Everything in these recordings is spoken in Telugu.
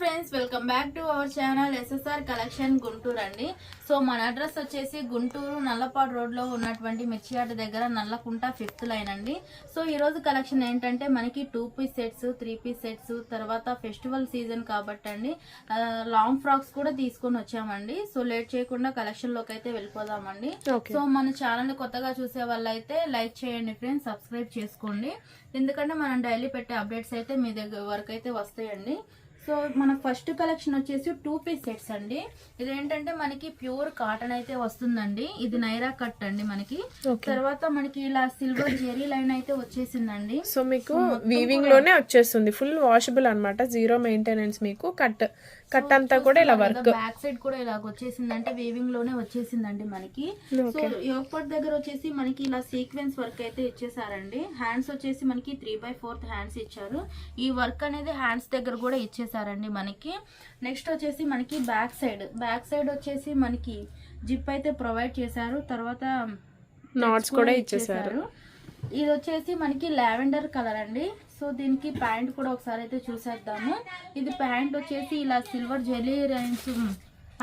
Friends welcome back to our channel SSR collection Guntur అండి. సో మన అడ్రస్ వచ్చేసి గుంటూరు నల్లపాడు రోడ్లో ఉన్నటువంటి మిర్చియాట దగ్గర నల్లకుంట ఫిఫ్త్ లైన్ అండి. సో ఈ రోజు కలెక్షన్ ఏంటంటే మనకి two piece sets three piece sets తర్వాత ఫెస్టివల్ సీజన్ కాబట్టి అండి. లాంగ్ ఫ్రాక్స్ కూడా తీసుకొని వచ్చామండి. సో లేట్ చేయకుండా కలెక్షన్లోకి అయితే వెళ్ళిపోదామండి. సో మన ఛానల్ కొత్తగా చూసే వాళ్ళైతే లైక్ చేయండి ఫ్రెండ్స్ సబ్స్క్రైబ్ చేసుకోండి. ఎందుకంటే మనం డైలీ పెట్టే అప్డేట్స్ అయితే మీ దగ్గర వరకు అయితే వస్తాయండి. సో మన ఫస్ట్ కలెక్షన్ వచ్చేసి టూ పీస్ సెట్స్ అండి. ఇదేంటంటే మనకి ప్యూర్ కాటన్ అయితే వస్తుందండి. ఇది నైరా కట్ అండి మనకి. తర్వాత మనకి ఇలా సిల్వర్ జెరీ లైన్ అయితే వచ్చేసిందండి. సో మీకు వీవింగ్లోనే వచ్చేస్తుంది. ఫుల్ వాషబుల్ అన్నమాట. జీరో మెయింటెనెన్స్ మీకు కట్ కట్ అంతా కూడా ఇలా వర్క్. బ్యాక్ సైడ్ కూడా ఇలా వచ్చేసింది అంటే వీవింగ్లోనే వచ్చేసిందండి మనకి. సో యోగపట్ దగ్గర వచ్చేసి మనకి ఇలా సీక్వెన్స్ వర్క్ అయితే ఇచ్చేసారండి. హ్యాండ్స్ వచ్చేసి మనకి త్రీ బై ఫోర్త్ హ్యాండ్స్ ఇచ్చారు. ఈ వర్క్ అనేది హ్యాండ్స్ దగ్గర కూడా ఇచ్చేసారండి మనకి. నెక్స్ట్ వచ్చేసి మనకి బ్యాక్ సైడ్ బ్యాక్ సైడ్ వచ్చేసి మనకి జిప్ అయితే ప్రొవైడ్ చేశారు. తర్వాత నాట్స్ కూడా ఇచ్చేసారు. ఇది వచ్చేసి మనకి లావెండర్ కలర్ అండి. సో దీనికి ప్యాంట్ కూడా ఒకసారి అయితే చూసేద్దాము. ఇది ప్యాంట్ వచ్చేసి ఇలా సిల్వర్ జెలీ రైన్స్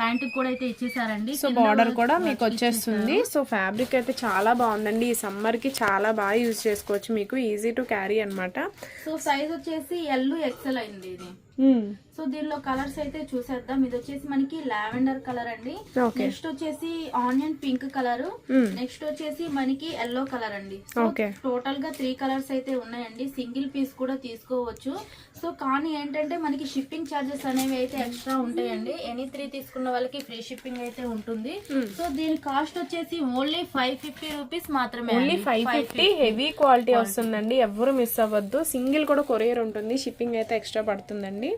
ప్యాంట్ కూడా అయితే ఇచ్చేసారండి. సో బార్డర్ కూడా మీకు వచ్చేస్తుంది. సో ఫ్యాబ్రిక్ అయితే చాలా బాగుందండి. ఈ సమ్మర్కి చాలా బాగా యూజ్ చేసుకోవచ్చు మీకు. ఈజీ టు క్యారీ అన్నమాట. సో సైజ్ వచ్చేసి ఎల్ ఎక్సెల్ అయింది ఇది. సో దీనిలో కలర్స్ అయితే చూసేద్దాం. ఇది వచ్చేసి మనకి లావెండర్ కలర్ అండి. నెక్స్ట్ వచ్చేసి ఆనియన్ పింక్ కలర్. నెక్స్ట్ వచ్చేసి మనకి ఎల్లో కలర్ అండి. టోటల్గా త్రీ కలర్స్ అయితే ఉన్నాయండి. సింగిల్ పీస్ కూడా తీసుకోవచ్చు. సో కానీ ఏంటంటే మనకి షిప్పింగ్ చార్జెస్ అనేవి అయితే ఎక్స్ట్రా ఉంటాయండి. ఎనీ త్రీ తీసుకున్న వాళ్ళకి ఫ్రీ షిప్పింగ్ అయితే ఉంటుంది. సో దీని కాస్ట్ వచ్చేసి ఓన్లీ ఫైవ్ ఫిఫ్టీ రూపీస్ మాత్రమే only. Five fifty heavy quality వస్తుందండి. ఎవ్వరు మిస్ అవ్వద్దు. సింగిల్ కూడా కొరియర్ ఉంటుంది. షిప్పింగ్ అయితే ఎక్స్ట్రా పడుతుందండి.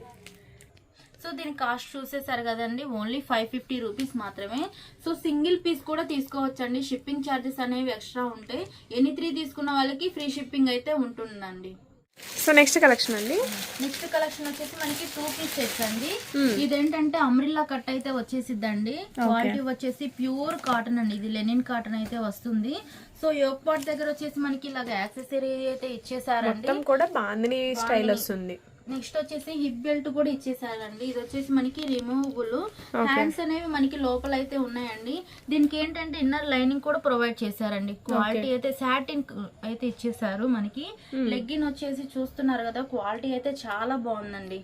సో దీని కాస్ట్ చూసేసారు కదండి ఓన్లీ ఫైవ్ ఫిఫ్టీ రూపీస్ మాత్రమే. సో సింగిల్ పీస్ కూడా తీసుకోవచ్చండి. షిప్పింగ్ ఛార్జెస్ అనేవి ఎక్స్ట్రా ఉంటాయి ఎనీ త్రీ తీసుకున్న వాళ్ళకి ఫ్రీ షిప్పింగ్ అయితే ఉంటుందండి. సో నెక్స్ట్ కలెక్షన్ అండి? నెక్స్ట్ కలెక్షన్ వచ్చేసి మనకి టూ పీస్ సెట్స్ అండి. ఇదేంటంటే అమ్రిల్లా కట్ అయితే వచ్చేసిద్దండి. క్వాలిటీ వచ్చేసి ప్యూర్ కాటన్ అండి. ఇది లెనిన్ కాటన్ అయితే వస్తుంది. సో యోగ్ పాట్ దగ్గర వచ్చేసి మనకి ఇలాగ యాక్సెసరీ అయితే ఇచ్చేసారండి. కూడా బాందిని స్టైల్ వస్తుంది. నెక్స్ట్ వచ్చేసి హిప్ బెల్ట్ కూడా ఇచ్చేసారండి. ఇది వచ్చేసి మనకి రిమూవబుల్. హ్యాండ్స్ అనేవి మనకి లోపల అయితే ఉన్నాయండి. దీనికి ఏంటంటే ఇన్నర్ లైనింగ్ కూడా ప్రొవైడ్ చేశారండి. క్వాలిటీ అయితే సాటిన్ అయితే ఇచ్చేసారు మనకి. లెగ్గిన్ వచ్చేసి చూస్తున్నారు కదా క్వాలిటీ అయితే చాలా బాగుందండి.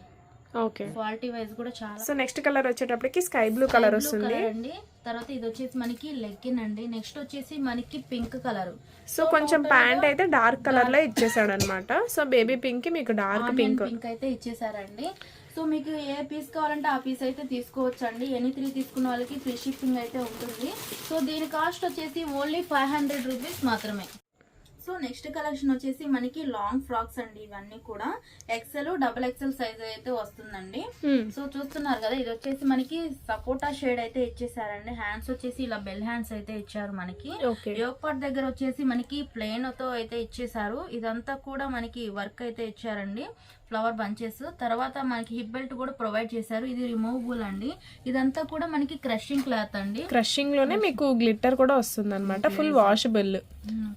ఓకే. క్వాలిటీ వైజ్ కూడా చాలా సో నెక్స్ట్ కలర్ వచ్చేటప్పటికి స్కై బ్లూ కలర్ వస్తుంది. అండి. తర్వాత ఇది వచ్చేసి మనకి లెగ్గిన్ అండి. నెక్స్ట్ వచ్చేసి మనకి పింక్ కలర్. సో కొంచెం ప్యాంట్ అయితే డార్క్ కలర్లో ఇచ్చేసాడు అనమాట సో బేబీ పింక్కి మీకు డార్క్ పింక్. పింక్ అయితే ఇచ్చేసారండి. సో మీకు ఏ పీస్ కావాలంటే ఆ పీస్ అయితే తీసుకోవచ్చండి. ఎనీ త్రీ తీసుకున్న వాళ్ళకి ఫ్రీ షిప్పింగ్ అయితే ఉంటుంది. సో దీని కాస్ట్ వచ్చేసి ఓన్లీ ఫైవ్ హండ్రెడ్ రూపీస్ మాత్రమే. సో నెక్స్ట్ కలెక్షన్ వచ్చేసి మనకి లాంగ్ ఫ్రాక్స్ అండి ఇవన్నీ కూడా. ఎక్సెల్ డబుల్ ఎక్సెల్ సైజ్ అయితే వస్తుందండి. సో చూస్తున్నారు కదా ఇది వచ్చేసి మనకి సపోటా షేడ్ అయితే ఇచ్చేసారండి. హ్యాండ్స్ వచ్చేసి ఇలా బెల్ హ్యాండ్స్ అయితే ఇచ్చారు మనకి. యోగ్ పార్ట్ దగ్గర వచ్చేసి మనకి ప్లెయిన్తో అయితే ఇచ్చేసారు. ఇదంతా కూడా మనకి వర్క్ అయితే ఇచ్చారండి. ఫ్లవర్ బంచెస్ తర్వాత మనకి హిప్ బెల్ట్ కూడా ప్రొవైడ్ చేశారు. ఇది రిమూవబుల్ అండి. ఇదంతా కూడా మనకి క్రషింగ్ క్లాత్ అండి. క్రషింగ్లోనే మీకు గ్లిట్టర్ కూడా వస్తుంది అనమాట ఫుల్ వాషబుల్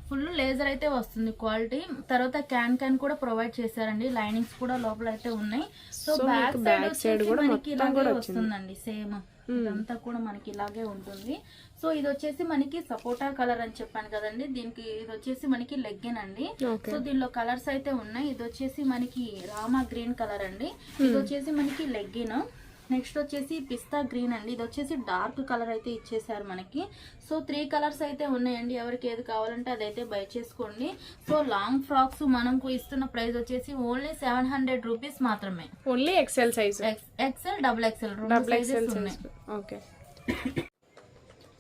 ఫుల్ లేజర్ అయితే వస్తుంది క్వాలిటీ తర్వాత క్యాన్ క్యాన్ కూడా ప్రొవైడ్ చేశారండి. లైనింగ్స్ కూడా లోపల అయితే ఉన్నాయి. సో బ్యాక్ సైడ్ మనకి ఇలాగే. వస్తుందండి. సేమ్ ఇదంతా కూడా మనకి ఇలాగే ఉంటుంది. సో ఇది వచ్చేసి మనకి సపోటా కలర్ అని చెప్పాను కదండి. దీనికి ఇది వచ్చేసి మనకి లెగ్గిన్ అండి. సో దీనిలో కలర్స్ అయితే ఉన్నాయి. ఇది వచ్చేసి మనకి రామా గ్రీన్ కలర్ అండి. ఇది వచ్చేసి మనకి లెగ్గిన్. నెక్స్ట్ వచ్చేసి పిస్తా గ్రీన్ అండి. ఇది వచ్చేసి డార్క్ కలర్ అయితే ఇచ్చేసారు మనకి. సో త్రీ కలర్స్ అయితే ఉన్నాయండి. ఎవరికి ఏది కావాలంటే అదైతే బై చేసుకోండి. సో లాంగ్ ఫ్రాక్స్ మనకు ఇస్తున్న ప్రైస్ వచ్చేసి ఓన్లీ సెవెన్ హండ్రెడ్ రూపీస్ మాత్రమే. Only XL size. XL double XL రెండు డబుల్ ఎక్సెల్ సైజెస్ ఉన్నాయి. ఓకే.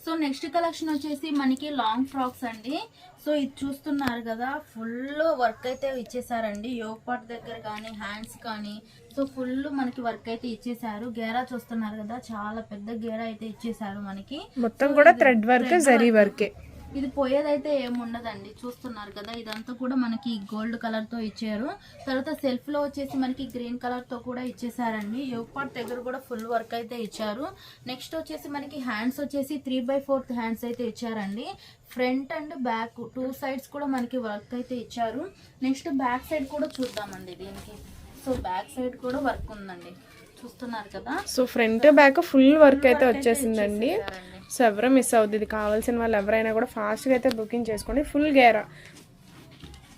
సో నెక్స్ట్ కలెక్షన్ వచ్చేసి మనకి లాంగ్ ఫ్రాక్స్ అండి. సో ఇది చూస్తున్నారు కదా ఫుల్ వర్క్ అయితే ఇచ్చేసారండి. యోగ్ పార్ట్ దగ్గర కానీ హ్యాండ్స్ కానీ. సో ఫుల్ మనకి వర్క్ అయితే ఇచ్చేసారు. గేరా చూస్తున్నారు కదా చాలా పెద్ద గేరా అయితే ఇచ్చేసారు మనకి. మొత్తం కూడా థ్రెడ్ వర్క్ జరీ వర్కే. ఇది పోయేదైతే ఏముండదండి. చూస్తున్నారు కదా ఇదంతా కూడా మనకి గోల్డ్ కలర్తో ఇచ్చారు. తర్వాత సెల్ఫ్లో వచ్చేసి మనకి గ్రీన్ కలర్తో కూడా ఇచ్చేసారండి. పార్ట్ దగ్గర కూడా ఫుల్ వర్క్ అయితే ఇచ్చారు. నెక్స్ట్ వచ్చేసి మనకి హ్యాండ్స్ వచ్చేసి త్రీ బై ఫోర్త్ హ్యాండ్స్ అయితే ఇచ్చారండి. Front and back two sides కూడా మనకి వర్క్ అయితే ఇచ్చారు. నెక్స్ట్ బ్యాక్ సైడ్ కూడా చూద్దామండి దీనికి. సో బ్యాక్ సైడ్ కూడా వర్క్ ఉందండి. చూస్తున్నారు కదా? So front back full work అయితే వచ్చేసిందండి. సో ఎవరు మిస్ అవుతుంది ఇది కావాల్సిన వాళ్ళు ఎవరైనా కూడా ఫాస్ట్గా అయితే బుకింగ్ చేసుకోండి. ఫుల్ గేరా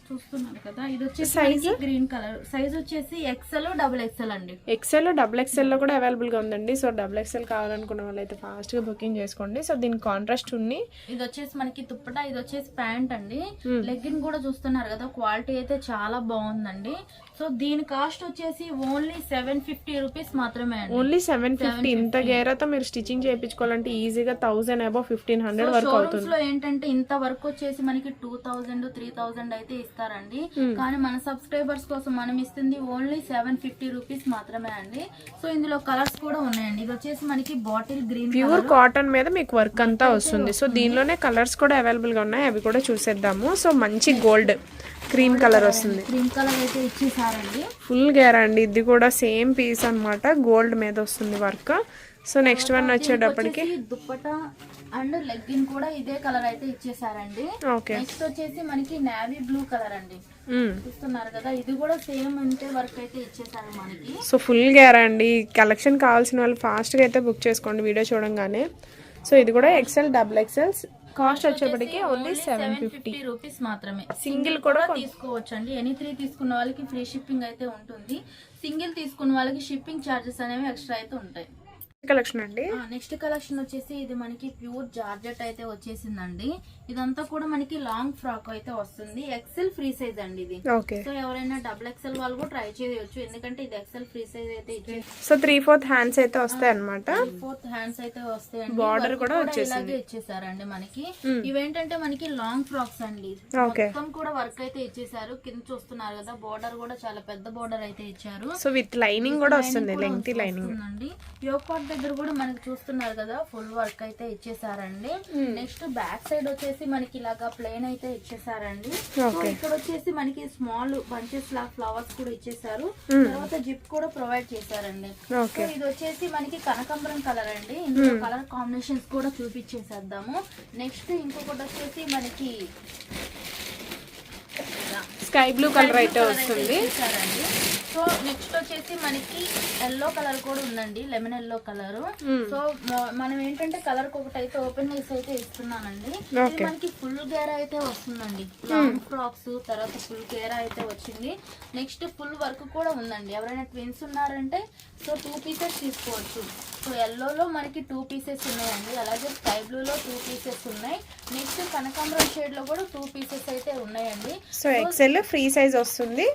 చూస్తున్నారు కదా ఇది వచ్చేసి సైజ్ గ్రీన్ కలర్ సైజ్ వచ్చేసి ఎక్సెల్ డబుల్ ఎక్సెల్ అండి. ఎక్సెల్ డబుల్ ఎక్సెల్లో కూడా అవైలబుల్గా ఉందండి. సో డబుల్ ఎక్సెల్ కావాలనుకున్న వాళ్ళు అయితే ఫాస్ట్గా బుకింగ్ చేసుకోండి. సో దీనికి కాంట్రాస్ట్ ఉన్ని ఇది వచ్చేసి మనకి దుప్పట ఇది వచ్చేసి ప్యాంట్ అండి. లెగ్గిన్ కూడా చూస్తున్నారు కదా క్వాలిటీ అయితే చాలా బాగుందండి. సో దీని కాస్ట్ వచ్చేసి ఓన్లీ సెవెన్ ఫిఫ్టీ రూపీస్ మాత్రమే ఓన్లీ సెవెన్ ఫిఫ్టీ. ఇంత గేరాతో మీరు స్టిచ్చింగ్ చేయించుకోవాలంటే ఈజీగా థౌసండ్ అబౌవ్ ఫిఫ్టీన్ హండ్రెడ్ వరకు అవుతుంది. లో ఏంటంటే ఇంత వర్క్ వచ్చేసి మనకి టూ థౌజండ్ త్రీ థౌజండ్ అయితే ఇస్తారండి. కానీ మన సబ్స్క్రైబర్స్ కోసం మనం ఇస్తుంది ఓన్లీ సెవెన్ ఫిఫ్టీ రూపీస్ మాత్రమే అండి. సో ఇందులో కలర్స్ కూడా ఉన్నాయండి. ఇది వచ్చేసి మనకి బాటిల్ గ్రీన్ ప్యూర్ కాటన్ మీద మీకు వర్క్ అంతా వస్తుంది. సో దీనిలోనే కలర్స్ కూడా అవైలబుల్గా ఉన్నాయి. అవి కూడా చూసేద్దాము. సో మంచి గోల్డ్ క్రీమ్ కలర్ వస్తుంది. క్రీమ్ కలర్ అయితే ఇచ్చేసారండి ఫుల్ గేరా అండి ఇది కూడా సేమ్ పీస్ అన్నమాట. గోల్డ్ మీద వస్తుంది వర్క్. సో నెక్స్ట్ వన్ వచ్చేటప్పటికి దుప్పట అండ్ లెగ్గిన్ కూడా ఇదే కలర్ అయితే ఇచ్చేసారండి. ఓకే. నెక్స్ట్ వచ్చేసి మనకి నావీ బ్లూ కలర్ అండి. చూస్తున్నారు కదా ఇది కూడా సేమ్ ఇంతే వర్క్ అయితే ఇచ్చేసారు మనకి. సో ఫుల్ గేరా అండి కలెక్షన్ కావాల్సిన వాళ్ళు ఫాస్ట్గా అయితే బుక్ చేసుకోండి వీడియో చూడంగానే. సో ఇది కూడా ఎక్సెల్ డబుల్ ఎక్సెల్ కాస్ట్ వచ్చేప్పటికి ఓన్లీ సెవెన్ ఫిఫ్టీ రూపీస్ మాత్రమే. సింగిల్ కూడా తీసుకోవచ్చు అండి ఎనీ త్రీ తీసుకున్న వాళ్ళకి ఫ్రీ షిప్పింగ్ అయితే ఉంటుంది. సింగిల్ తీసుకున్న వాళ్ళకి షిప్పింగ్ ఛార్జెస్ అనేవి ఎక్స్ట్రా అయితే ఉంటాయి. కలెక్షన్ అండి. నెక్స్ట్ కలెక్షన్ వచ్చేసి ఇది మనకి ప్యూర్ జార్జెట్ అయితే వచ్చేసిందండి. ఇదంతా కూడా మనకి లాంగ్ ఫ్రాక్ అయితే వస్తుంది. ఎక్సెల్ ఫ్రీ సైజ్ అండి ఇది. సో ఎవరైనా డబుల్ ఎక్సెల్ వాళ్ళు కూడా ట్రై చేయొచ్చు. ఎందుకంటే ఇది ఎక్సెల్ ఫ్రీ సైజ్ అయితే సో త్రీ ఫోర్త్ హ్యాండ్స్ అయితే వస్తాయి అనమాట ఫోర్త్ హ్యాండ్స్ అయితే Border Work కూడా. ఇలాగే ఇచ్చేసారండి మనకి. ఇవేంటంటే మనకి లాంగ్ ఫ్రాక్స్ అండి. మొత్తం కూడా వర్క్ అయితే ఇచ్చేసారు. కింద చూస్తున్నారు కదా బోర్డర్ కూడా చాలా పెద్ద బోర్డర్ అయితే ఇచ్చారు. సో విత్ లైనింగ్ కూడా వస్తుంది లెంగ్తీ లైనింగ్ యోగ్ పార్ట్ దగ్గర కూడా మనకి చూస్తున్నారు కదా ఫుల్ వర్క్ అయితే ఇచ్చేసారండి. నెక్స్ట్ బ్యాక్ సైడ్ వచ్చేసి మనకి ఇలాగా ప్లెయిన్ అయితే ఇచ్చేసారండి. ఇక్కడ వచ్చేసి మనకి స్మాల్ బంచెస్ లా ఫ్లవర్స్ కూడా ఇచ్చేసారు. తర్వాత జిప్ కూడా ప్రొవైడ్ చేశారండి. సో ఇది వచ్చేసి మనకి కనకాంబరం కలర్ అండి. ఇందులో కలర్ కాంబినేషన్స్ కూడా చూపించేసేద్దాము. నెక్స్ట్ ఇంకొకటి వచ్చేసి మనకి స్కై బ్లూ కలర్ అయితే వస్తుంది. సో నెక్స్ట్ వచ్చేసి మనకి ఎల్లో కలర్ కూడా ఉందండి లెమన్ ఎల్లో కలర్ సో మనం ఏంటంటే కలర్ ఒకటి అయితే ఓపెన్ చేసి అయితే ఇస్తున్నానండి. ఇది. మనకి ఫుల్ గేర్ అయితే వస్తుందండి. లాంగ్ ఫ్రాక్స్ తర్వాత ఫుల్ గేర్ అయితే వచ్చింది. నెక్స్ట్ ఫుల్ వర్క్ కూడా ఉందండి. ఎవరైనా ట్విన్స్ ఉన్నారంటే సో టూ పీసెస్ తీసుకోవచ్చు. సో ఎల్లోలో మనకి టూ పీసెస్ ఉన్నాయండి. అలాగే స్కై బ్లూలో టూ పీసెస్ ఉన్నాయి. నెక్స్ట్ కనకాంబరం షేడ్లో కూడా టూ పీసెస్ అయితే ఉన్నాయండి. సో ఎక్సెల్ ఫ్రీ సైజ్ వస్తుంది.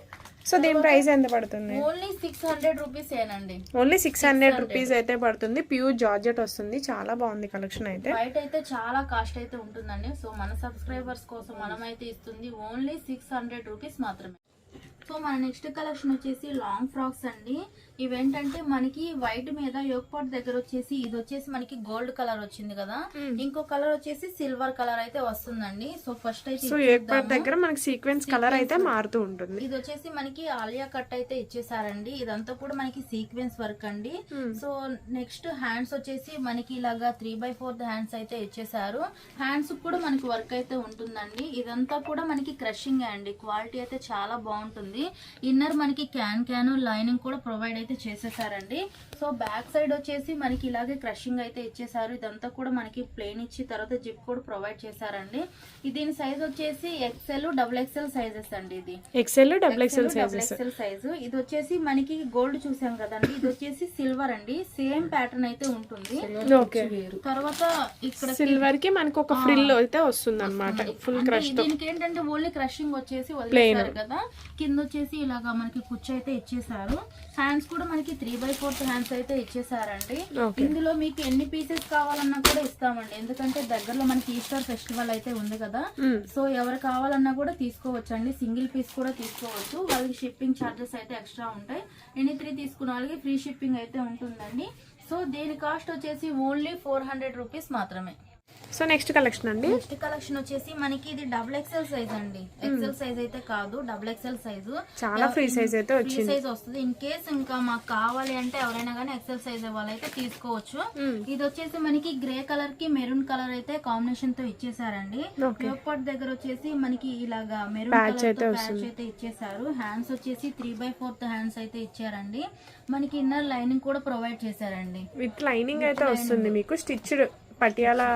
సో దీని ప్రైస్ ఎంత పడుతుంది? ఓన్లీ సిక్స్ హండ్రెడ్ రూపీస్ ఏనండి. ఓన్లీ సిక్స్ హండ్రెడ్ రూపీస్ అయితే పడుతుంది. ప్యూర్ జార్జెట్ వస్తుంది. చాలా బాగుంది కలెక్షన్ అయితే. బయట అయితే చాలా కాస్ట్ అయితే ఉంటుందండి. సో మన సబ్స్క్రైబర్స్ కోసం మనం అయితే ఇస్తుంది ఓన్లీ సిక్స్ హండ్రెడ్ రూపీస్ మాత్రమే. సో మన నెక్స్ట్ కలెక్షన్ వచ్చేసి లాంగ్ ఫ్రాక్స్ అండి. ఇవేంటంటే మనకి వైట్ మీద యోగపాట్ దగ్గర వచ్చేసి ఇది వచ్చేసి మనకి గోల్డ్ కలర్ వచ్చింది కదా. ఇంకో కలర్ వచ్చేసి సిల్వర్ కలర్ అయితే వస్తుందండి. సో ఫస్ట్ అయితే సో. దగ్గర మనకి సీక్వెన్స్ కలర్ అయితే మారుతూ ఉంటుంది. ఇది వచ్చేసి మనకి ఆలియా కట్ అయితే ఇచ్చేసారండి. ఇదంతా కూడా మనకి సీక్వెన్స్ వర్క్ అండి. సో నెక్స్ట్ హ్యాండ్స్ వచ్చేసి మనకి ఇలాగా త్రీ బై ఫోర్త్ హ్యాండ్స్ అయితే ఇచ్చేసారు. హ్యాండ్స్ కూడా మనకి వర్క్ అయితే ఉంటుందండి. ఇదంతా కూడా మనకి క్రషింగ్ అండి. క్వాలిటీ అయితే చాలా బాగుంటుంది. ఇన్నర్ మనకి క్యాన్ క్యాన్ లైనింగ్ కూడా ప్రొవైడ్ అయితే చేసేసారండి. సో బ్యాక్ సైడ్ వచ్చేసి మనకి ఇలాగే క్రషింగ్ అయితే ఇచ్చేసారు. ఇదంతా కూడా మనకి ప్లేన్ ఇచ్చి తర్వాత జిప్ కూడా ప్రొవైడ్ చేశారండి. ఇది దీని సైజ్ వచ్చేసి ఎక్సెల్ డబుల్ ఎక్సెల్ సైజెస్ అండి ఇది. XL double XL double XL size ఇది వచ్చేసి మనకి గోల్డ్ చూసాం కదండి. ఇది వచ్చేసి సిల్వర్ అండి. సేమ్ ప్యాటర్న్ అయితే ఉంటుంది. ఓకే తర్వాత ఇక్కడ సిల్వర్కి మనకు ఒక ఫ్రిల్ అయితే వస్తుంది అనమాట ఫుల్ క్రష్ దీనికి ఏంటంటే ఓన్లీ క్రషింగ్ వచ్చేసి వదిలేసారు కదా. కింద వచ్చేసి ఇలాగా మనకి కుచ్చు అయితే ఇచ్చేసారు హ్యాండ్స్ కూడా మనకి త్రీ బై ఫోర్త్ హ్యాండ్స్ అయితే ఇచ్చేసారండి. ఇందులో మీకు ఎన్ని పీసెస్ కావాలన్నా కూడా ఇస్తామండి. ఎందుకంటే దగ్గరలో మనకి ఈస్టర్ ఫెస్టివల్ అయితే ఉంది కదా. సో ఎవరు కావాలన్నా కూడా తీసుకోవచ్చు అండి సింగిల్ పీస్ కూడా తీసుకోవచ్చు. వాళ్ళకి షిప్పింగ్ ఛార్జెస్ అయితే ఎక్స్ట్రా ఉంటాయి. ఎన్ని త్రీ తీసుకున్న వాళ్ళకి ఫ్రీ షిప్పింగ్ అయితే ఉంటుందండి. సో దీని కాస్ట్ వచ్చేసి ఓన్లీ ఫోర్ హండ్రెడ్ రూపీస్ మాత్రమే. సో నెక్స్ట్ కలెక్షన్ అండి? నెక్స్ట్ కలెక్షన్ వచ్చేసి మనకి ఇది డబుల్ ఎక్సెల్ సైజ్ అండి. ఎక్సెల్ సైజ్ అయితే కాదు డబుల్ ఎక్సెల్ సైజు చాలా ఫ్రీ సైజ్ అయితే ఫ్రీ వచ్చింది. సైజ్ వస్తుంది. ఇన్ కేస్ ఇంకా మాకు కావాలి అంటే ఎవరైనా కానీ ఎక్సెల్ సైజ్ వాళ్ళైతే తీసుకోవచ్చు. ఇది వచ్చేసి మనకి గ్రే కలర్కి మెరూన్ కలర్ అయితే కాంబినేషన్తో ఇచ్చేసారండి. యోగపాట్ దగ్గర వచ్చేసి మనకి ఇలాగా మెరూన్ కలర్ ప్యాచ్ అయితే ఇచ్చేసారు. హ్యాండ్స్ వచ్చేసి త్రీ బై ఫోర్త్ హ్యాండ్స్ అయితే ఇచ్చారండి. మనకి ఇన్నర్ లైనింగ్ కూడా ప్రొవైడ్ చేశారండి. విత్ లైనింగ్ అయితే వస్తుంది మీకు stitched Patiala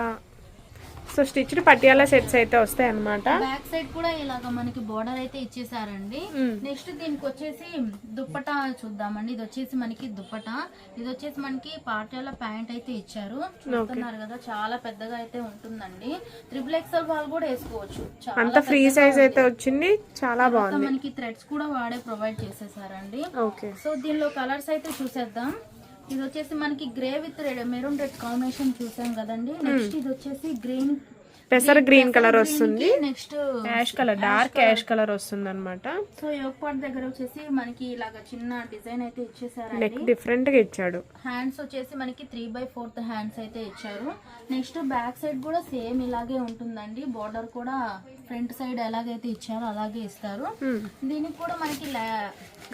so stitched Patiala sets అయితే వస్తాయి అన్నమాట బ్యాక్ సైడ్ కూడా ఇలాగ మనకి బోర్డర్ అయితే ఇచ్చేసారండి. నెక్స్ట్ దీనికి వచ్చేసి దుప్పటా చూద్దామండి. ఇది వచ్చేసి మనకి దుప్పటా. ఇది వచ్చేసి మనకి పార్టీల ప్యాంట్ అయితే ఇచ్చారు. చూస్తున్నారు కదా చాలా పెద్దగా అయితే ఉంటుందండి. త్రిబుల్ ఎక్స్ఎల్ వాళ్ళు కూడా వేసుకోవచ్చు. అంత ఫ్రీ సైజ్ అయితే వచ్చింది. చాలా బాగుంది. మనకి థ్రెడ్స్ కూడా వాడే ప్రొవైడ్ చేసేసారండి. సో దీనిలో కలర్స్ అయితే చూసేద్దాం. ఇది వచ్చేసి మనకి grey with red maroon red combination చూసాం కదండి. నెక్స్ట్ ఇది వచ్చేసి గ్రీన్ పెసర గ్రీన్ కలర్ వస్తుంది. Next ash colour dark ash colour వస్తుంది అనమాట సో యోగపాట్ దగ్గర వచ్చేసి మనకి ఇలాగ చిన్న డిజైన్ అయితే ఇచ్చేసారండి. నెక్ డిఫరెంట్గా ఇచ్చాడు. హ్యాండ్స్ వచ్చేసి మనకి త్రీ బై ఫోర్త్ హ్యాండ్స్ అయితే ఇచ్చారు. నెక్స్ట్ బ్యాక్ సైడ్ కూడా సేమ్ ఇలాగే ఉంటుందండి. బోర్డర్ కూడా ఫ్రంట్ సైడ్ ఎలాగైతే ఇచ్చారో అలాగే ఇస్తారు. దీనికి కూడా మనకి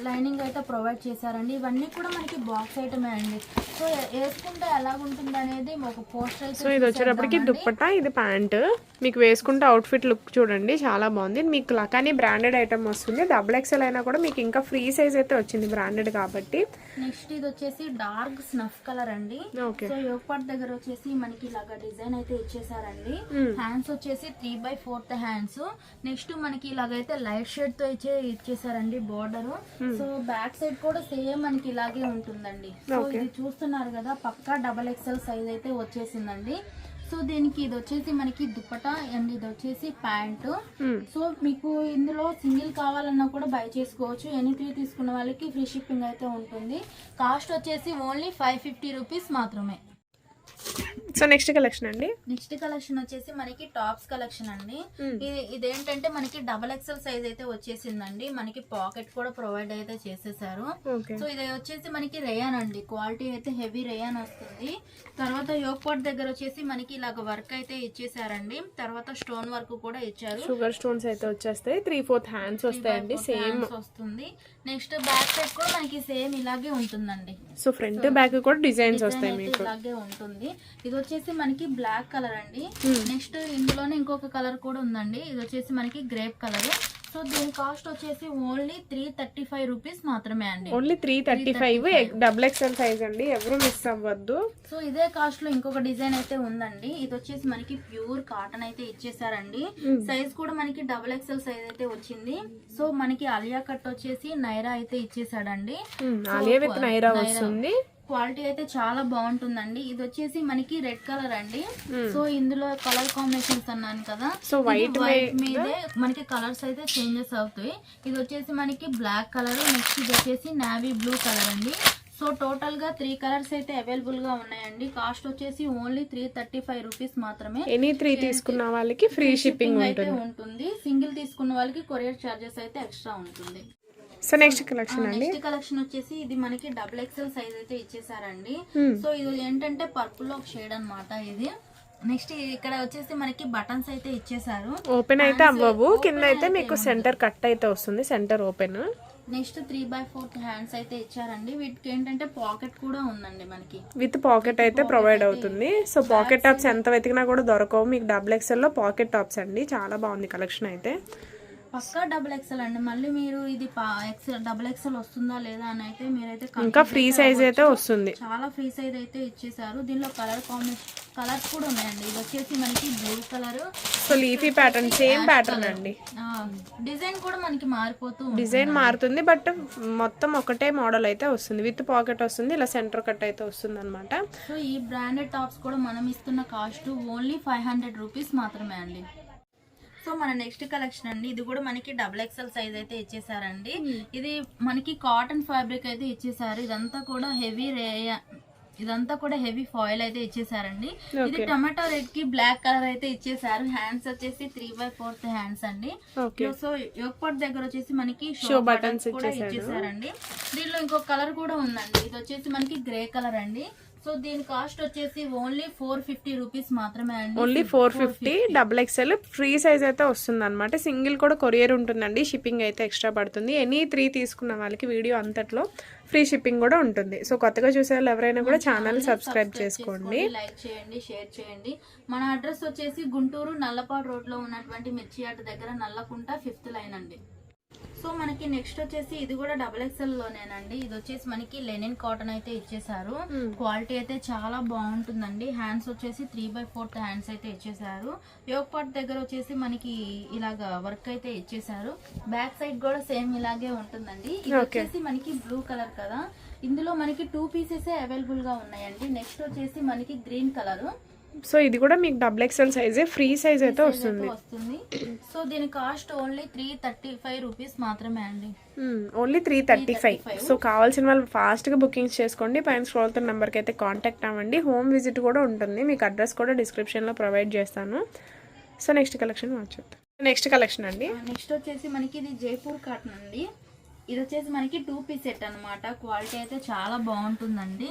లైనింగ్ అయితే ప్రొవైడ్ చేశారండి. ఇవన్నీ కూడా మనకి బాక్స్ ఐటమే అండి. సో వేసుకుంటే ఎలాగుంటుంది అనేది ఒక పోస్ట్ అయితే సో ఇది వచ్చేటప్పటికి దుప్పట ఇది ప్యాంట్? మీకు వేసుకుంటే అవుట్ఫిట్ లుక్ చూడండి చాలా బాగుంది. మీకు లకానీ బ్రాండెడ్ ఐటమ్ వస్తుంది. డబుల్ ఎక్స్ఎల్ అయినా కూడా మీకు ఇంకా ఫ్రీ సైజ్ అయితే వచ్చింది బ్రాండెడ్ కాబట్టి. నెక్స్ట్ ఇది వచ్చేసి డార్క్ స్నఫ్ కలర్ అండి. సో దగ్గర వచ్చేసి మనకి ఇలాగా డిజైన్ అయితే ఇచ్చేసారండి. హ్యాండ్స్ వచ్చేసి three by fourth hands next మనకి ఇలాగైతే లైట్ షేడ్తో ఇచ్చే ఇచ్చేసారండి బోర్డర్ సో బ్యాక్ సైడ్ కూడా సేమ్ మనకి ఇలాగే ఉంటుందండి. సో ఇది చూస్తున్నారు కదా పక్కా డబల్ ఎక్స్ఎల్ సైజ్ అయితే వచ్చేసిందండి. సో దీనికి ఇది వచ్చేసి మనకి దుప్పట అండ్ ఇది వచ్చేసి ప్యాంటు. సో మీకు ఇందులో సింగిల్ కావాలన్నా కూడా బై చేసుకోవచ్చు. ఎనీ త్రీ తీసుకున్న వాళ్ళకి ఫ్రీ షిప్పింగ్ అయితే ఉంటుంది. కాస్ట్ వచ్చేసి ఓన్లీ ఫైవ్ ఫిఫ్టీ రూపీస్ మాత్రమే. సో నెక్స్ట్ కలెక్షన్ అండి? నెక్స్ట్ కలెక్షన్ వచ్చేసి మనకి టాప్స్ కలెక్షన్ అండి. ఇది ఇదేంటంటే మనకి డబల్ ఎక్సెల్ సైజ్ అయితే వచ్చేసిందండి. మనకి పాకెట్ కూడా ప్రొవైడ్ అయితే చేసేసారు. సో ఇది వచ్చేసి మనకి రేయాన్ అండి. క్వాలిటీ అయితే హెవీ రేయాన్ వస్తుంది. తర్వాత యోగపాట్ దగ్గర వచ్చేసి మనకి ఇలాగ వర్క్ అయితే ఇచ్చేసారండి. తర్వాత స్టోన్ వర్క్ కూడా ఇచ్చారు. షుగర్ స్టోన్స్ అయితే వచ్చేస్తాయి. త్రీ ఫోర్త్ హ్యాండ్స్ వస్తాయండి సేమ్. వస్తుంది. నెక్స్ట్ బ్యాక్ సైడ్ కూడా మనకి సేమ్ ఇలాగే ఉంటుందండి. సో ఫ్రంట్ బ్యాక్ కూడా డిజైన్స్ వస్తాయి మీకు. ఇలాగే ఉంటుంది. ఇది వచ్చేసి మనకి బ్లాక్ కలర్ అండి. నెక్స్ట్ ఇందులోనే ఇంకొక కలర్ కూడా ఉందండి. ఇది వచ్చేసి మనకి గ్రేప్ కలర్. సో దీని కాస్ట్ వచ్చేసి only three thirty five rupees మాత్రమే అండి. Only three thirty five double XL size అండి. ఎవరు మిస్ అవ్వద్దు. సో ఇదే కాస్ట్లో ఇంకొక డిజైన్ అయితే ఉందండి. ఇది వచ్చేసి మనకి ప్యూర్ కాటన్ అయితే ఇచ్చేసారండి. సైజ్ కూడా మనకి డబుల్ ఎక్స్ఎల్ సైజ్ అయితే వచ్చింది. సో మనకి అలియా కట్ వచ్చేసి నైరా అయితే ఇచ్చేసాడండి. ఆలియా విత్ నైరా. వస్తుంది. క్వాలిటీ అయితే చాలా బాగుంటుందండి. ఇది వచ్చేసి మనకి రెడ్ కలర్ అండి. సో ఇందులో కలర్ కాంబినేషన్స్ అన్నాను కదా. సో వైట్ వైట్ మీదే మనకి కలర్స్ అయితే చేంజెస్ అవుతాయి. ఇది వచ్చేసి మనకి బ్లాక్ కలర్ నెక్స్ట్ ఇది వచ్చేసి నావీ బ్లూ కలర్ అండి. సో టోటల్గా త్రీ కలర్స్ అయితే అవైలబుల్గా ఉన్నాయండి. కాస్ట్ వచ్చేసి only three thirty five rupees మాత్రమే ఎనీ త్రీ తీసుకున్న వాళ్ళకి ఫ్రీ షిప్పింగ్ అయితే ఉంటుంది. ఉంటుంది. సింగిల్ తీసుకున్న వాళ్ళకి కొరియర్ చార్జెస్ అయితే ఎక్స్ట్రా ఉంటుంది. సో నెక్స్ట్ కలెక్షన్ అండి. నెక్స్ట్ కలెక్షన్ వచ్చేసి ఇది మనకి డబుల్ ఎక్స్ఎల్ సైజ్ అయితే ఇచ్చేసారండి. Hmm. సో ఇది ఏంటంటే పర్పుల్ ఒక షేడ్ అన్నమాట ఇది. నెక్స్ట్ ఇక్కడ వచ్చేసి మనకి బటన్స్ అయితే ఇచ్చేసారు. ఓపెన్ అయితే అవ్వవు. కింద అయితే మీకు సెంటర్ కట్ అయితే వస్తుంది. Centre open next three by fourth hands అయితే ఇచ్చారండి. వీటికి ఏంటంటే పాకెట్ కూడా ఉందండి మనకి. విత్ పాకెట్ అయితే ప్రొవైడ్ అవుతుంది. సో పాకెట్ టాప్స్ ఎంత వెతికినా కూడా దొరకవు. మీకు డబుల్ ఎక్స్ఎల్లో పాకెట్ టాప్స్ అండి. చాలా బాగుంది కలెక్షన్ అయితే. పక్కా డబుల్ ఎక్స్ఎల్ అండి. మళ్ళీ మీరు ఇది ఎక్సెల్ డబుల్ ఎక్స్ఎల్ వస్తుందా లేదా అని అయితే మీరైతే ఇంకా ఫ్రీ సైజ్ అయితే. వస్తుంది. చాలా ఫ్రీ సైజ్ అయితే ఇచ్చేసారు. దీనిలో కలర్ కాంబినేషన్ కలర్స్ కూడా ఉన్నాయండి. ఇది వచ్చేసి మనకి blue colour so leafy pattern same pattern అండి. డిజైన్ కూడా మనకి మారిపోతూ. డిజైన్ మారుతుంది బట్ మొత్తం ఒకటే మోడల్ అయితే వస్తుంది. విత్ పాకెట్ వస్తుంది ఇలా సెంటర్ కట్ అయితే వస్తుంది అనమాట సో ఈ బ్రాండెడ్ టాప్స్ కూడా మనం ఇస్తున్న cost only five hundred rupees మాత్రమే అండి. సో మన నెక్స్ట్ కలెక్షన్ అండి. ఇది కూడా మనకి డబుల్ ఎక్స్ఎల్ సైజ్ అయితే ఇచ్చేసారండి. ఇది మనకి కాటన్ ఫ్యాబ్రిక్ అయితే ఇచ్చేసారు. ఇదంతా కూడా హెవీ రేయ ఇదంతా కూడా హెవీ ఫాయిల్ అయితే ఇచ్చేసారండి. ఇది టమాటో రెడ్కి బ్లాక్ కలర్ అయితే ఇచ్చేసారు. హ్యాండ్స్ వచ్చేసి త్రీ బై ఫోర్త్ హ్యాండ్స్ అండి. సో యోగపాట్ దగ్గర వచ్చేసి మనకి షో బటన్స్ కూడా ఇచ్చేసారండి. దీనిలో ఇంకొక కలర్ కూడా ఉందండి. ఇది వచ్చేసి మనకి గ్రే కలర్ అండి. సో దీని కాస్ట్ వచ్చేసి ఓన్లీ ఫోర్ ఫిఫ్టీ రూపీస్ మాత్రమే అండి. Only four fifty double XL. Free size అయితే వస్తుంది అనమాట సింగిల్ కూడా కొరియర్ ఉంటుందండి. షిప్పింగ్ అయితే ఎక్స్ట్రా పడుతుంది. ఎనీ త్రీ తీసుకున్న వాళ్ళకి వీడియో అంతట్లో ఫ్రీ షిప్పింగ్ కూడా ఉంటుంది. సో కొత్తగా చూసే వాళ్ళు ఎవరైనా కూడా ఛానల్ సబ్స్క్రైబ్ చేసుకోండి. లైక్ చేయండి షేర్ చేయండి. మన అడ్రస్ వచ్చేసి గుంటూరు నల్లపాడు రోడ్లో ఉన్నటువంటి మిర్చి యార్డ్ దగ్గర నల్లకుంట ఫిఫ్త్ లైన్ అండి. సో మనకి నెక్స్ట్ వచ్చేసి ఇది కూడా డబల్ ఎక్స్ఎల్ లోనేనండి. ఇది వచ్చేసి మనకి లెనిన్ కాటన్ అయితే ఇచ్చేసారు. క్వాలిటీ అయితే చాలా బాగుంటుందండి. హ్యాండ్స్ వచ్చేసి త్రీ బై ఫోర్త్ హ్యాండ్స్ అయితే ఇచ్చేసారు. యోగ్ పార్ట్ దగ్గర వచ్చేసి మనకి ఇలాగా వర్క్ అయితే ఇచ్చేసారు. బ్యాక్ సైడ్ కూడా సేమ్ ఇలాగే ఉంటుందండి. ఇది వచ్చేసి మనకి బ్లూ కలర్ కదా. ఇందులో మనకి టూ పీసెస్ అవైలబుల్గా ఉన్నాయండి. నెక్స్ట్ వచ్చేసి మనకి గ్రీన్ కలర్. సో ఇది కూడా మీకు డబుల్ ఎక్స్ఎల్ సైజే ఫ్రీ సైజ్ అయితే వస్తుంది. వస్తుంది. సో దీని cost only three thirty five rupees మాత్రమే అండి. Only three thirty five so కావాల్సిన వాళ్ళు ఫాస్ట్గా బుకింగ్స్ చేసుకోండి. పైన స్క్రోల్తో నెంబర్కి అయితే కాంటాక్ట్ అవ్వండి. హోమ్ విజిట్ కూడా ఉంటుంది. మీకు అడ్రస్ కూడా డిస్క్రిప్షన్లో ప్రొవైడ్ చేస్తాను. సో నెక్స్ట్ కలెక్షన్ వచ్చేద్దాం నెక్స్ట్ కలెక్షన్ అండి. నెక్స్ట్ వచ్చేసి మనకి ఇది జైపూర్ కాటన్ అండి. ఇది వచ్చేసి మనకి టూ పీస్ సెట్ అన్నమాట. క్వాలిటీ అయితే చాలా బాగుంటుందండి.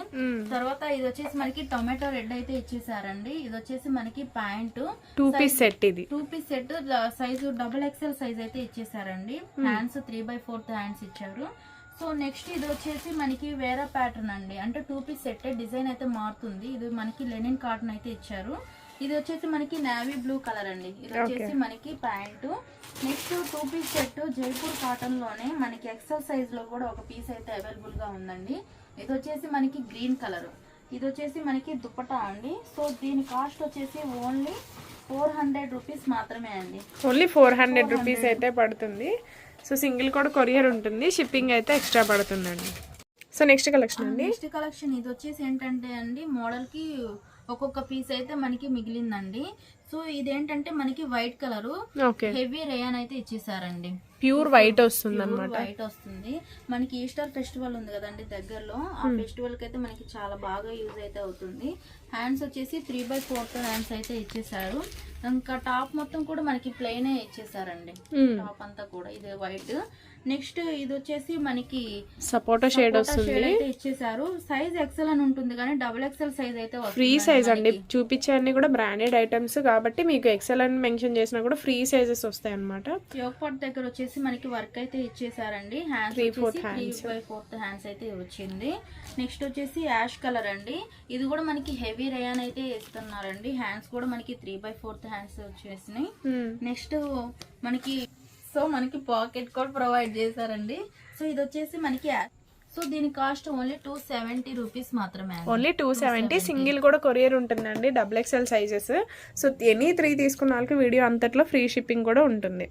తర్వాత ఇది వచ్చేసి మనకి టొమాటో రెడ్ అయితే ఇచ్చేసారండి. ఇది వచ్చేసి మనకి ప్యాంటు. టూ పీస్ సెట్ ఇది. Two piece set size double XL size అయితే ఇచ్చేసారండి. Hands three by fourth hands ఇచ్చారు. సో నెక్స్ట్ ఇది వచ్చేసి మనకి వేరే ప్యాటర్న్ అండి. అంటే టూ పీస్ సెట్ డిజైన్ అయితే మారుతుంది. ఇది మనకి లెనిన్ కాటన్ అయితే ఇచ్చారు. ఇది వచ్చేసి మనకి నావీ బ్లూ కలర్ అండి. ఇది వచ్చేసి మనకి pant. Next two piece set Jaipur కాటన్లోనే మనకి ఎక్సెల్ సైజ్లో కూడా ఒక పీస్ అయితే అవైలబుల్గా ఉందండి. ఇది వచ్చేసి మనకి గ్రీన్ కలర్ ఇది వచ్చేసి మనకి దుప్పటా అండి. సో దీని కాస్ట్ వచ్చేసి ఓన్లీ ఫోర్ హండ్రెడ్ రూపీస్ మాత్రమే అండి. ఓన్లీ ఫోర్ హండ్రెడ్ రూపీస్ అయితే పడుతుంది. సో సింగిల్ కూడా కొరియర్ ఉంటుంది. షిప్పింగ్ అయితే ఎక్స్ట్రా పడుతుందండి. సో నెక్స్ట్ కలెక్షన్ అండి. నెక్స్ట్ కలెక్షన్ ఇది వచ్చేసి ఏంటంటే అండి మోడల్కి ఒక్కొక్క పీస్ అయితే మనకి మిగిలిందండి. సో ఇదేంటంటే మనకి వైట్ కలర్ హెవీ రేయాన్ అయితే ఇచ్చేసారండి. ప్యూర్ వైట్ వస్తుంది అనమాట వైట్ వస్తుంది. మనకి ఈస్టర్ ఫెస్టివల్ ఉంది కదండి దగ్గరలో. ఆ ఫెస్టివల్కి అయితే మనకి చాలా బాగా యూజ్ అయితే అవుతుంది. హ్యాండ్స్ వచ్చేసి త్రీ బై ఫోర్త్ హ్యాండ్స్ అయితే ఇచ్చేసారు. ఇంకా టాప్ మొత్తం కూడా మనకి ప్లెయిన్ ఇచ్చేసారండి. టాప్ అంతా కూడా ఇది వైట్. నెక్స్ట్ ఇది వచ్చేసి మనకి సపోటా షేడ్ వస్తుంది. ఇచ్చేసారు. సైజ్ ఎక్సెల్ అని ఉంటుంది కానీ డబుల్ ఎక్సెల్ సైజ్ అయితే ఫ్రీ సైజ్ అండి. చూపించే అన్ని కూడా బ్రాండెడ్ ఐటమ్స్ కాబట్టి మీకు ఎక్సెల్ అని మెన్షన్ చేసినా కూడా ఫ్రీ సైజెస్ వస్తాయి అనమాట యోగపాట్ దగ్గర వచ్చేసి మనకి వర్క్ అయితే ఇచ్చేసారండి. హ్యాండ్స్ Three, fourth వచ్చేసి త్రీ బై ఫోర్త్ హ్యాండ్స్ అయితే వచ్చింది. నెక్స్ట్ వచ్చేసి యాష్ కలర్ అండి. ఇది కూడా మనకి హెవీ రేయాన్ అయితే ఇస్తున్నారండి. హ్యాండ్స్ కూడా మనకి త్రీ బై ఫోర్త్ హ్యాండ్స్ వచ్చేసినాయి నెక్స్ట్ మనకి సో మనకి పాకెట్ కూడా ప్రొవైడ్ చేశారండి. సో ఇది వచ్చేసి మనకి సో దీని cost only two seventy rupees మాత్రమే. Only two seventy. సింగిల్ కూడా కొరియర్ ఉంటుందండి double XL sizes. So any three తీసుకున్న వాళ్ళకి వీడియో అంతట్లో ఫ్రీ షిప్పింగ్ కూడా ఉంటుంది.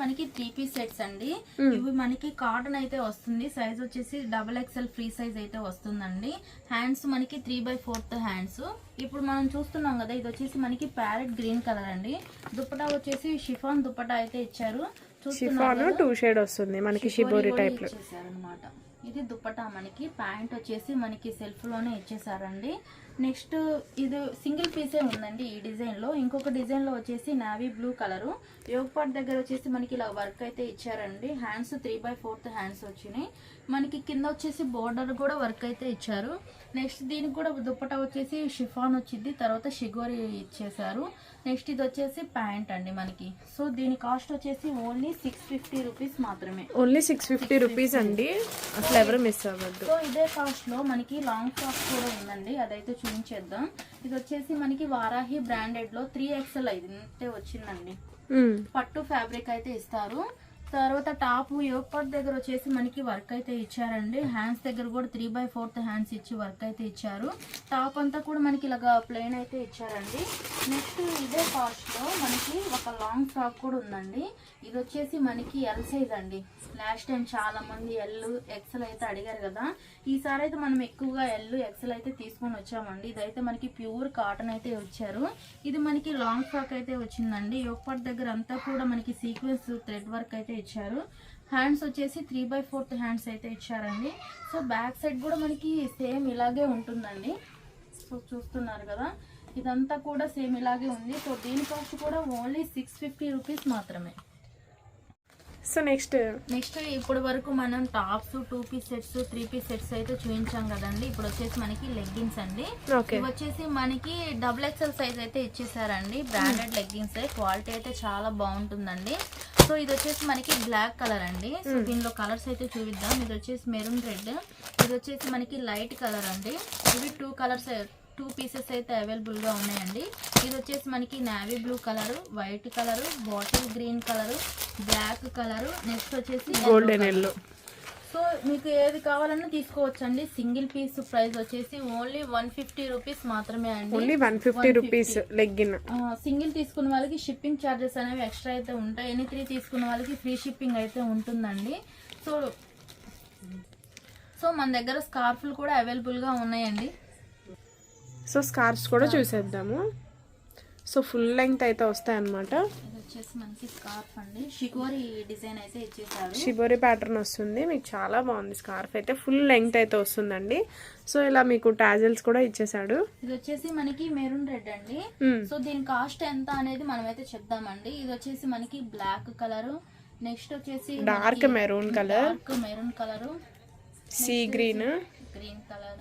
మనకి త్రీ పీస్ సెట్స్ అండి. ఇవి మనకి కాటన్ అయితే వస్తుంది. సైజ్ వచ్చేసి డబల్ ఎక్స్ఎల్ ఫ్రీ సైజ్ అయితే వస్తుందండి. హ్యాండ్స్ మనకి త్రీ బై ఫోర్త్ హ్యాండ్స్ ఇప్పుడు మనం చూస్తున్నాం కదా ఇది వచ్చేసి మనకి ప్యారెట్ గ్రీన్ కలర్ అండి. దుప్పటా వచ్చేసి షిఫాన్ దుప్పటా అయితే ఇచ్చారు. చూస్తున్నారు షిఫాన్ టూ షేడ్ వస్తుంది మనకి షిబోరి టైప్లో. ఇచ్చేసారనమాట ఇది దుప్పటా మనకి ప్యాంట్ వచ్చేసి మనకి సెల్ఫ్లోనే ఇచ్చేసారండి. నెక్స్ట్ ఇది సింగిల్ పీసే ఉందండి ఈ డిజైన్లో ఇంకొక డిజైన్లో వచ్చేసి నావీ బ్లూ కలర్. యోగపాట్ దగ్గర వచ్చేసి మనకి ఇలా వర్క్ అయితే ఇచ్చారండి. Hands three by fourth hands వచ్చినాయి. మనకి కింద వచ్చేసి బోర్డర్ కూడా వర్క్ అయితే ఇచ్చారు. నెక్స్ట్ దీనికి కూడా దుప్పటా వచ్చేసి షిఫాన్ వచ్చింది. తర్వాత షిగోరి ఇచ్చేసారు నెక్స్ట్ ఇది వచ్చేసి ప్యాంట్ అండి మనకి. సో దీని కాస్ట్ వచ్చేసి ఓన్లీ సిక్స్ ఫిఫ్టీ రూపీస్ మాత్రమే. ఓన్లీ సిక్స్ ఫిఫ్టీ రూపీస్ అండి. అసలు ఎవరు మిస్ అవ్వద్దు. సో ఇదే కాస్ట్లో మనకి లాంగ్ ఫ్రాక్ కూడా ఉందండి. అదైతే చూపించేద్దాం. ఇది వచ్చేసి మనకి వారాహి బ్రాండెడ్లో త్రీ ఎక్స్ఎల్ అయితే వచ్చిందండి. మ్మ్. పట్టు ఫ్యాబ్రిక్ అయితే ఇస్తారు. తర్వాత టాప్ యోగపాట్ దగ్గర వచ్చేసి మనకి వర్క్ అయితే ఇచ్చారండి. హ్యాండ్స్ దగ్గర కూడా త్రీ బై ఫోర్త్ హ్యాండ్స్ ఇచ్చి వర్క్ అయితే ఇచ్చారు. టాప్ అంతా కూడా మనకి ఇలాగా ప్లెయిన్ అయితే ఇచ్చారండి. నెక్స్ట్ ఇదే కాస్ట్లో మనకి ఒక లాంగ్ ఫ్రాక్ కూడా ఉందండి. ఇది వచ్చేసి మనకి ఎల్ సైజ్ అండి. లాస్ట్ టైం చాలా మంది ఎల్ ఎక్సెల్ అయితే అడిగారు కదా. ఈసారి అయితే మనం ఎక్కువగా ఎల్ ఎక్సెల్ అయితే తీసుకొని వచ్చామండి. ఇదైతే మనకి ప్యూర్ కాటన్ అయితే వచ్చారు. ఇది మనకి లాంగ్ ఫ్రాక్ అయితే వచ్చిందండి. యోగపాట్ దగ్గర అంతా కూడా మనకి సీక్వెన్స్ థ్రెడ్ వర్క్ అయితే ఇచ్చారు. హ్యాండ్స్ వచ్చేసి త్రీ బై ఫోర్త్ హ్యాండ్స్ అయితే ఇచ్చారండి. సో బ్యాక్ సైడ్ కూడా మనకి సేమ్ ఇలాగే ఉంటుందండి. సో చూస్తున్నారు కదా. ఇదంతా కూడా సేమ్ ఇలాగే ఉంది. సో దీని కాస్ట్ కూడా ఓన్లీ సిక్స్ ఫిఫ్టీ రూపీస్ మాత్రమే. సో నెక్స్ట్ నెక్స్ట్ ఇప్పటి వరకు మనం tops two piece sets three piece sets అయితే చూపించాం కదండి. ఇప్పుడు వచ్చేసి మనకి లెగ్గిన్స్ అండి. ఇవి వచ్చేసి మనకి డబుల్ ఎక్స్ఎల్ సైజ్ అయితే ఇచ్చేసారండి. బ్రాండెడ్ లెగ్గిన్స్ క్వాలిటీ అయితే చాలా బాగుంటుందండి. సో ఇది వచ్చేసి మనకి బ్లాక్ కలర్ అండి. సో దీనిలో కలర్స్ అయితే చూపిద్దాం. ఇది వచ్చేసి మెరూన్ రెడ్. ఇది వచ్చేసి మనకి లైట్ కలర్ అండి. ఇవి టూ కలర్స్ టూ పీసెస్ అయితే అవైలబుల్గా ఉన్నాయండి. ఇది వచ్చేసి మనకి navy blue colour white colour bottle green colour black colour next వచ్చేసి గోల్డెన్. ఎల్లో. సో మీకు ఏది కావాలన్నా తీసుకోవచ్చండి. సింగిల్ పీస్ ప్రైస్ వచ్చేసి ఓన్లీ వన్ ఫిఫ్టీ రూపీస్ మాత్రమే అండి. Only one fifty rupees legging. Single తీసుకున్న వాళ్ళకి షిప్పింగ్ ఛార్జెస్ అనేవి ఎక్స్ట్రా అయితే ఉంటాయి. ఎనీ త్రీ తీసుకున్న వాళ్ళకి ఫ్రీ షిప్పింగ్ అయితే ఉంటుందండి. సో సో మన దగ్గర స్కార్ఫ్లు కూడా అవైలబుల్గా ఉన్నాయండి. సో స్కార్ఫ్స్ కూడా చూసేద్దాము. సో ఫుల్ లెంగ్త్ అయితే వస్తాయి అన్నమాట ఇది వచ్చేసి మనకి స్కార్ఫ్ అండి. షికోరి డిజైన్ అయితే ఇచ్చేసారు. షిబోరి ప్యాటర్న్ వస్తుంది. మీకు చాలా బాగుంది స్కార్ఫ్ అయితే. ఫుల్ లెంగ్త్ అయితే వస్తుందండి. సో ఇలా మీకు టాజల్స్ కూడా ఇచ్చేసాడు ఇది వచ్చేసి మనకి మెరూన్ రెడ్ అండి. సో దీని కాస్ట్ ఎంత అనేది మనమైతే చెప్దామండి. ఇది వచ్చేసి మనకి బ్లాక్ కలర్. నెక్స్ట్ వచ్చేసి dark maroon colour. Dark maroon colour. Sea green green colour.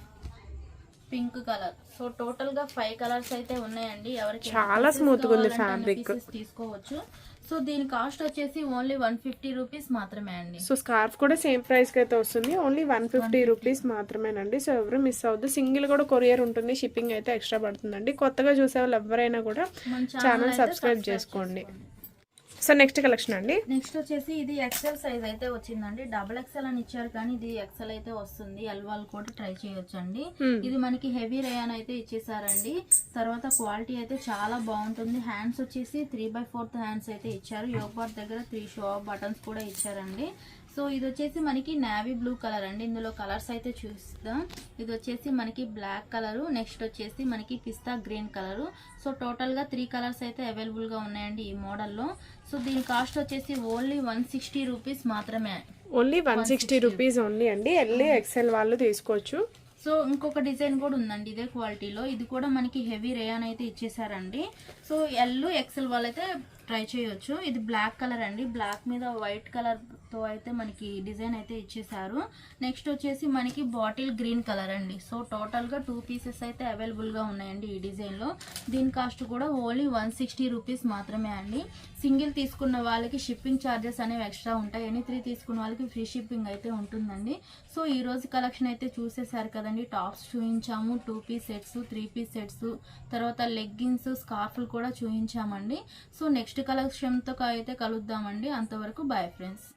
Pink colour. So టోటల్గా ఫైవ్ కలర్స్ అయితే ఉన్నాయండి. ఎవరికి చాలా గా ఉంది pieces తీసుకోవచ్చు. సో దీని కాస్ట్ వచ్చేసి ఓన్లీ వన్ ఫిఫ్టీ రూపీస్ మాత్రమే అండి. సో స్కార్ఫ్ కూడా సేమ్ ప్రైస్కి అయితే వస్తుంది. ఓన్లీ వన్ ఫిఫ్టీ రూపీస్ మాత్రమేనండి. సో ఎవరు మిస్ అవ్వద్దు. సింగిల్ కూడా కొరియర్ ఉంటుంది. షిప్పింగ్ అయితే ఎక్స్ట్రా పడుతుందండి. కొత్తగా చూసే వాళ్ళు ఎవరైనా కూడా ఛానల్ సబ్స్క్రైబ్ చేసుకోండి. సో నెక్స్ట్ కలెక్షన్ అండి. నెక్స్ట్ వచ్చేసి ఇది ఎక్సెల్ సైజ్ అయితే వచ్చిందండి. డబుల్ ఎక్సెల్ అని ఇచ్చారు కానీ ఇది ఎక్సెల్ అయితే వస్తుంది. ఎల్ వాళ్ళు కూడా ట్రై చేయొచ్చు అండి Hmm. ఇది మనకి హెవీ రేయాన్ అయితే ఇచ్చేసారండి. తర్వాత క్వాలిటీ అయితే చాలా బాగుంటుంది. హ్యాండ్స్ వచ్చేసి త్రీ బై ఫోర్త్ హ్యాండ్స్ అయితే ఇచ్చారు. యోగ్ పార్ట్ దగ్గర త్రీ షో బటన్స్ కూడా ఇచ్చారండి. సో ఇది వచ్చేసి మనకి నావీ బ్లూ కలర్ అండి. ఇందులో కలర్స్ అయితే చూస్తాం ఇది వచ్చేసి మనకి బ్లాక్ కలర్ నెక్స్ట్ వచ్చేసి మనకి పిస్తా గ్రీన్ కలర్ సో టోటల్గా త్రీ కలర్స్ అయితే అవైలబుల్గా ఉన్నాయండి ఈ మోడల్లో సో దీని కాస్ట్ వచ్చేసి ఓన్లీ వన్ సిక్స్టీ రూపీస్ మాత్రమే. Only one sixty rupees only అండి. ఎల్లి ఎక్సెల్ వాళ్ళు తీసుకోవచ్చు. సో ఇంకొక డిజైన్ కూడా ఉందండి ఇదే క్వాలిటీలో. ఇది కూడా మనకి హెవీ రేయాన్ అయితే ఇచ్చేసారండి. సో ఎల్ ఎక్సెల్ వాళ్ళైతే ట్రై చేయొచ్చు. ఇది బ్లాక్ కలర్ అండి. బ్లాక్ మీద వైట్ కలర్ తో అయితే మనకి డిజైన్ అయితే ఇచ్చేసారు నెక్స్ట్ వచ్చేసి మనకి బాటిల్ గ్రీన్ కలర్ అండి. సో టోటల్గా టూ పీసెస్ అయితే అవైలబుల్గా ఉన్నాయండి ఈ డిజైన్లో దీని కాస్ట్ కూడా ఓన్లీ వన్ సిక్స్టీ రూపీస్ మాత్రమే అండి. సింగిల్ తీసుకున్న వాళ్ళకి షిప్పింగ్ ఛార్జెస్ అనేవి ఎక్స్ట్రా ఉంటాయి. ఎనీ త్రీ తీసుకున్న వాళ్ళకి ఫ్రీ షిప్పింగ్ అయితే ఉంటుందండి. సో ఈ రోజు కలెక్షన్ అయితే చూసేసారు కదండి. టాప్స్ చూపించాము two piece sets three piece sets తర్వాత లెగ్గిన్స్ స్కార్ఫ్లు కూడా చూపించామండి సో నెక్స్ట్ కలెక్షన్తో అయితే కలుద్దామండి. అంతవరకు బాయ్ ఫ్రెండ్స్